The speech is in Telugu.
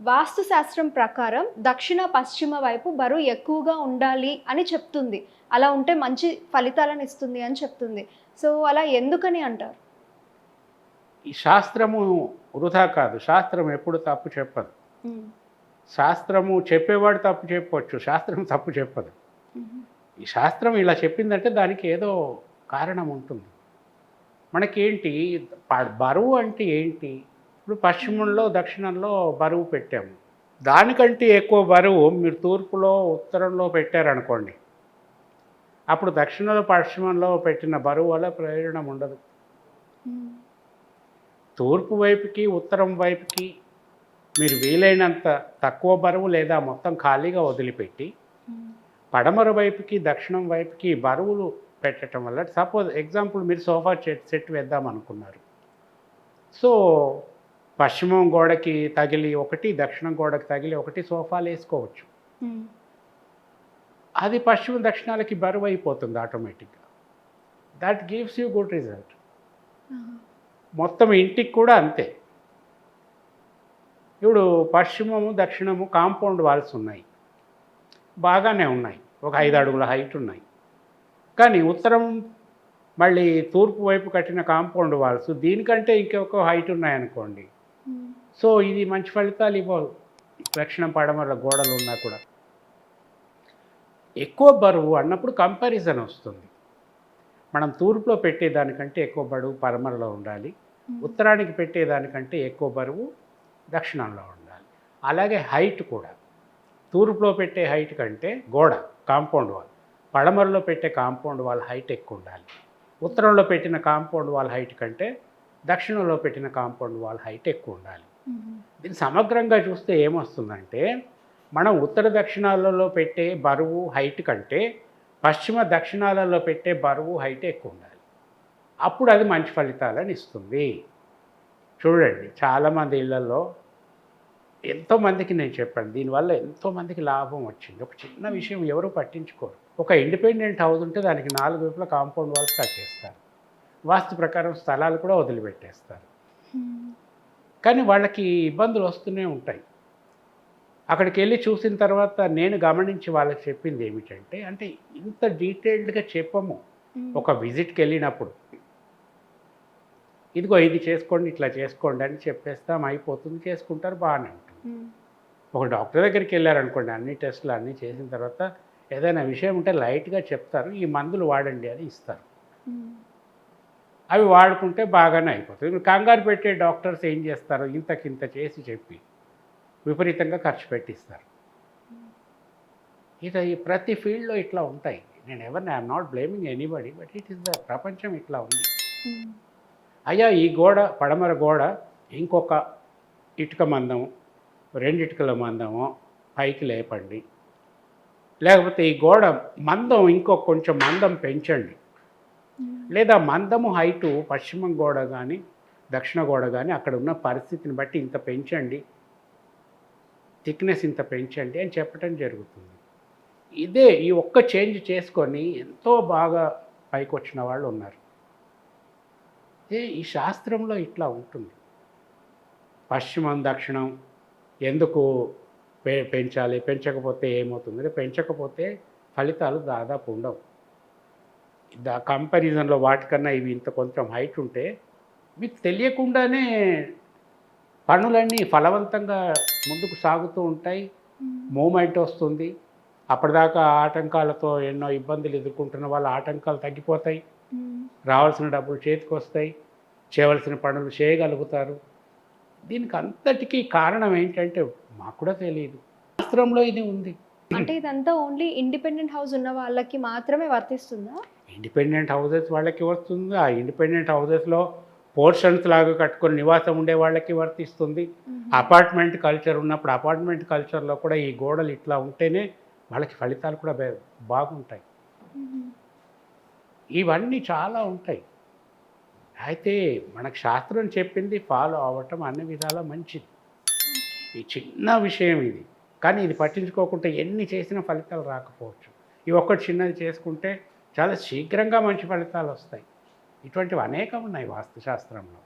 వాస్తు శాస్త్రం ప్రకారం దక్షిణ పశ్చిమ వైపు బరువు ఎక్కువగా ఉండాలి అని చెప్తుంది. అలా ఉంటే మంచి ఫలితాలను ఇస్తుంది అని చెప్తుంది. సో అలా ఎందుకని అంటారు? ఈ శాస్త్రము వృధా కాదు. శాస్త్రం ఎప్పుడు తప్పు చెప్పదు. శాస్త్రము చెప్పేవాడు తప్పు చెప్పవచ్చు శాస్త్రం తప్పు చెప్పదు. ఈ శాస్త్రం ఇలా చెప్పిందంటే దానికి ఏదో కారణం ఉంటుంది. మనకేంటి? బరువు అంటే ఏంటి? ఇప్పుడు పశ్చిమంలో దక్షిణంలో బరువు పెట్టాము. దానికంటే ఎక్కువ బరువు మీరు తూర్పులో ఉత్తరంలో పెట్టారనుకోండి. అప్పుడు దక్షిణంలో పశ్చిమంలో పెట్టిన బరువు వల్ల ప్రయోజనం ఉండదు. తూర్పు వైపుకి ఉత్తరం వైపుకి మీరు వీలైనంత తక్కువ బరువు లేదా మొత్తం ఖాళీగా వదిలిపెట్టి పడమర వైపుకి దక్షిణం వైపుకి బరువులు పెట్టడం వల్ల సపోజ్ ఎగ్జాంపుల్ మీరు సోఫా సెట్ సెట్ వేద్దాం అనుకున్నారు సో పశ్చిమం గోడకి తగిలి ఒకటి దక్షిణం గోడకి తగిలి ఒకటి సోఫాలు వేసుకోవచ్చు. అది పశ్చిమ దక్షిణాలకి బరువు అయిపోతుంది ఆటోమేటిక్గా that gives you good result. మొత్తం ఇంటికి కూడా అంతే ఇప్పుడు పశ్చిమము దక్షిణము కాంపౌండ్ వాల్స్ ఉన్నాయి బాగానే ఉన్నాయి ఒక ఐదు అడుగుల హైట్ ఉన్నాయి కానీ ఉత్తరం మళ్ళీ తూర్పు వైపు కట్టిన కాంపౌండ్ వాల్స్ దీనికంటే ఇంకొక హైట్ ఉన్నాయనుకోండి. సో ఇది మంచి ఫలితాలు ఇవ్వవు. దక్షిణం పడమర గోడలు ఉన్నా కూడా. ఎక్కువ బరువు అన్నప్పుడు కంపారిజన్ వస్తుంది. మనం తూర్పులో పెట్టేదానికంటే ఎక్కువ బరువు పడమరలో ఉండాలి. ఉత్తరానికి పెట్టేదానికంటే ఎక్కువ బరువు దక్షిణంలో ఉండాలి. అలాగే హైట్ కూడా. తూర్పులో పెట్టే హైట్ కంటే గోడ కాంపౌండ్ వాల్ పడమరలో పెట్టే కాంపౌండ్ వాల్ హైట్ ఎక్కువ ఉండాలి. ఉత్తరంలో పెట్టిన కాంపౌండ్ వాల్ హైట్ కంటే దక్షిణంలో పెట్టిన కాంపౌండ్ వాల్ హైట్ ఎక్కువ ఉండాలి. దీన్ని సమగ్రంగా చూస్తే ఏమొస్తుందంటే మనం ఉత్తర దక్షిణాలలో పెట్టే బరువు హైట్ కంటే పశ్చిమ దక్షిణాలలో పెట్టే బరువు హైట్ ఎక్కువ ఉండాలి అప్పుడు అది మంచి ఫలితాలను ఇస్తుంది. చూడండి చాలామంది ఇళ్ళలో ఎంతోమందికి నేను చెప్పాను దీనివల్ల ఎంతోమందికి లాభం వచ్చింది. ఒక చిన్న విషయం ఎవరు పట్టించుకోరు. ఒక ఇండిపెండెంట్ హౌస్ ఉంటే దానికి నాలుగు వైపుల కాంపౌండ్ వాల్స్ కట్టేస్తారు. వాస్తు ప్రకారం స్థలాలు కూడా వదిలిపెట్టేస్తారు. కానీ వాళ్ళకి ఇబ్బందులు వస్తూనే ఉంటాయి అక్కడికి వెళ్ళి చూసిన తర్వాత నేను గమనించి వాళ్ళకి చెప్పింది ఏమిటంటే అంటే ఇంత డీటెయిల్డ్గా చెప్పము. ఒక విజిట్కి వెళ్ళినప్పుడు ఇదిగో ఇది చేసుకోండి ఇట్లా చేసుకోండి అని చెప్పేస్తాం అయిపోతుంది చేసుకుంటారు బాగానే ఉంటుంది. ఒక డాక్టర్ దగ్గరికి వెళ్ళారనుకోండి అన్ని టెస్టులు అన్నీ చేసిన తర్వాత ఏదైనా విషయం ఉంటే లైట్గా చెప్తారు ఈ మందులు వాడండి అని ఇస్తారు. అవి వాడుకుంటే బాగానే అయిపోతుంది. కంగారు పెట్టే డాక్టర్స్ ఏం చేస్తారు? ఇంతకింత చేసి చెప్పి విపరీతంగా ఖర్చు పెట్టిస్తారు. ఇది ఈ ప్రతి ఫీల్డ్లో ఇట్లా ఉంటాయి. నేను ఎవరిని I'm not blaming anybody but it is the ప్రపంచం ఇట్లా ఉంది. ఉమ్. అయ్యా ఈ గోడ పడమర గోడ ఇంకొక ఇటుక మందము రెండు ఇటుకల మందము పైకి లేపండి. లేకపోతే ఈ గోడ మందం ఇంకొక కొంచెం మందం పెంచండి. లేదా మందము హైటు పశ్చిమ గోడ కానీ దక్షిణ గోడ కానీ అక్కడ ఉన్న పరిస్థితిని బట్టి ఇంత పెంచండి. థిక్నెస్ ఇంత పెంచండి అని చెప్పడం జరుగుతుంది. ఇదే ఈ ఒక్క చేంజ్ చేసుకొని ఎంతో బాగా పైకి వచ్చిన వాళ్ళు ఉన్నారు. ఏ ఈ శాస్త్రంలో ఇట్లా ఉంటుంది. పశ్చిమం దక్షిణం ఎందుకు పె పెంచాలి? పెంచకపోతే ఏమవుతుంది? పెంచకపోతే ఫలితాలు దాదాపు ఉండవు. దా కంపారిజన్లో వాటికన్నా ఇవి ఇంత కొంచెం హైట్ ఉంటే మీకు తెలియకుండానే పనులన్నీ ఫలవంతంగా ముందుకు సాగుతూ ఉంటాయి. మూమెంట్ వస్తుంది. అప్పటిదాకా ఆటంకాలతో ఎన్నో ఇబ్బందులు ఎదుర్కొంటున్న వాళ్ళ ఆటంకాలు తగ్గిపోతాయి. రావాల్సిన డబ్బులు చేతికి వస్తాయి. చేయవలసిన పనులు చేయగలుగుతారు. దీనికి అంతటికీ కారణం ఏంటంటే మాకు కూడా తెలియదు. శాస్త్రంలో ఇది ఉంది. అంటే ఇదంతా ఓన్లీ ఇండిపెండెంట్ హౌస్ ఉన్న వాళ్ళకి మాత్రమే వర్తిస్తుందా? ఇండిపెండెంట్ హౌసెస్ వాళ్ళకి వస్తుంది ఆ ఇండిపెండెంట్ హౌసెస్లో పోర్షన్స్ లాగా కట్టుకొని నివాసం ఉండే వాళ్ళకి వర్తిస్తుంది. అపార్ట్మెంట్ కల్చర్ ఉన్నప్పుడు అపార్ట్మెంట్ కల్చర్లో కూడా ఈ గోడలు ఇట్లా ఉంటేనే వాళ్ళకి ఫలితాలు కూడా బే- బాగుంటాయి. ఇవన్నీ చాలా ఉంటాయి. అయితే మనకు శాస్త్రం చెప్పింది ఫాలో అవ్వటం అన్ని విధాలా మంచిది. ఈ చిన్న విషయం ఇది. కానీ ఇది పట్టించుకోకుండా ఎన్ని చేసినా ఫలితాలు రాకపోవచ్చు. ఈ ఒక్కటి చిన్నది చేసుకుంటే చాలా శీఘ్రంగా మంచి ఫలితాలు వస్తాయి. ఇటువంటివి అనేకం ఉన్నాయి వాస్తుశాస్త్రంలో.